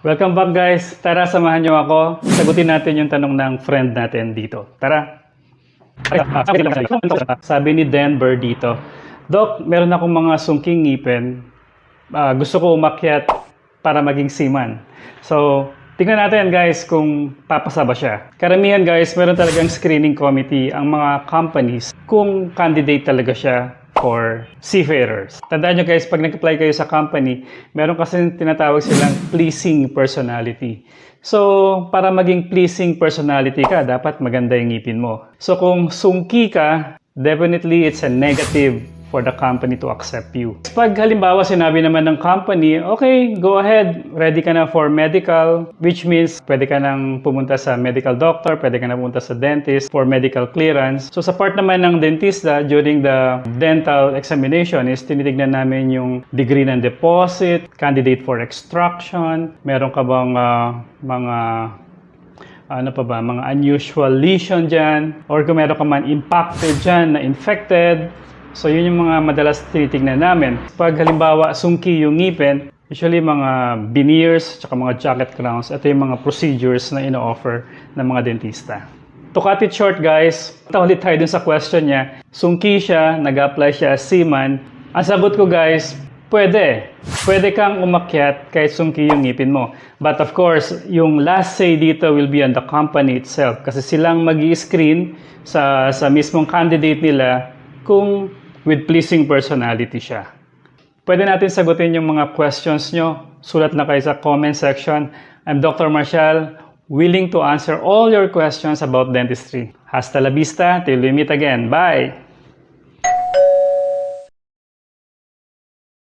Welcome back guys. Tara, samahan niyo ako. Sagutin natin yung tanong ng friend natin dito. Tara. Sabi ni Denver dito, Doc, meron akong mga sungking ngipin. Ah, gusto ko umakyat para maging seaman. So, tingnan natin guys kung papasa ba siya. Karamihan guys, meron talagang screening committee ang mga companies kung candidate talaga siya for seafarers. Tandaan nyo guys, pag nag-apply kayo sa company, meron kasi tinatawag silang pleasing personality. So, para maging pleasing personality ka, dapat maganda yung ngipin mo. So, kung sungki ka, definitely it's a negative for the company to accept you. Pag halimbawa sinabi naman ng company, okay, go ahead, ready ka na for medical, which means pwede ka nang pumunta sa medical doctor, pwede ka na pumunta sa dentist for medical clearance. So sa part naman ng dentista, during the dental examination is tinitignan namin yung degree ng deposit, candidate for extraction, meron ka bang ah, mga ano pa ba, mga unusual lesion dyan, or kung meron ka man impacted dyan na infected. So, yun yung mga madalas tinitignan namin. Pag halimbawa, sungki yung ngipin, usually mga veneers, tsaka mga jacket crowns, ito yung mga procedures na ino-offer ng mga dentista. To cut it short guys, ulit tayo dun sa question niya. Sungki siya, nag-apply siya as seaman. Ang sagot ko guys, pwede. Pwede kang umakyat kahit sungki yung ngipin mo. But of course, yung last say dito will be on the company itself. Kasi silang mag screen sa, sa mismong candidate nila kung with pleasing personality siya. Pwede natin sagutin yung mga questions nyo. Sulat na kayo sa comment section. I'm Dr. Marshall, willing to answer all your questions about dentistry. Hasta la vista, till we meet again. Bye!